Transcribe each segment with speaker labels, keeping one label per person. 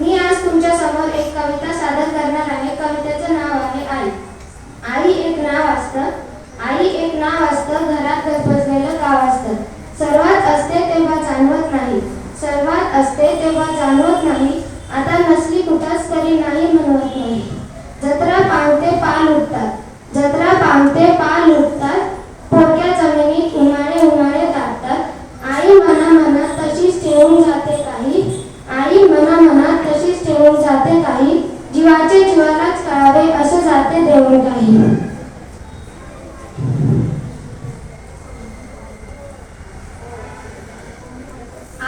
Speaker 1: मी आज तुमच्यासमोर एक कविता सादर करणार आहे. कवितेचं नाव आहे आई. आई एक नाव असतं. आई एक नाव असतं. घरात गजबजलेलं गाव असतं. सर्वात असते तेव्हा जाणवत नाही. सर्वात असते तेव्हा जाणवत नाही. आता नसली कुठंच तरी नाही म्हणवत नाही. जीवाचे जीवनच कळावे असं जाते देऊन काही.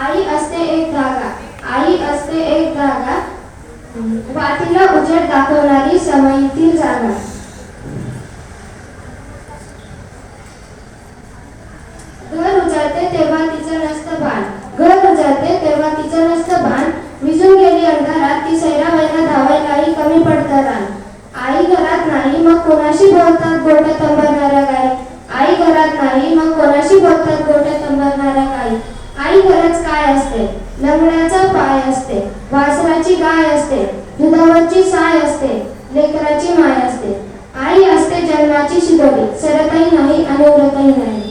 Speaker 1: आई असते एक धागा. आई असते एक धागा. वातीला उजेड दाखवणारी समयीतील जागा. घर उजाडते तेव्हा तिचं नसतं बाण घर उजाडते तेव्हा तिचं नसतं बाण विजून गेली अंधारात ती सैरा वैरा धावायलाही कमी पडतं रान आई घरात नाही मग कोणाशी बोलतात गोट्या तंबरणारा काय? आई घरात नाही मग कोणाशी बोलतात गोट्या तंबरणारा काय? आई खरंच काय असते? लंगड्याचा पाय असते वासराची गाय असते दुधावरची साय असते लेकराची माय असते. आई असते जन्माची शिदोरी सरतही नाही आणि उरतही नाही.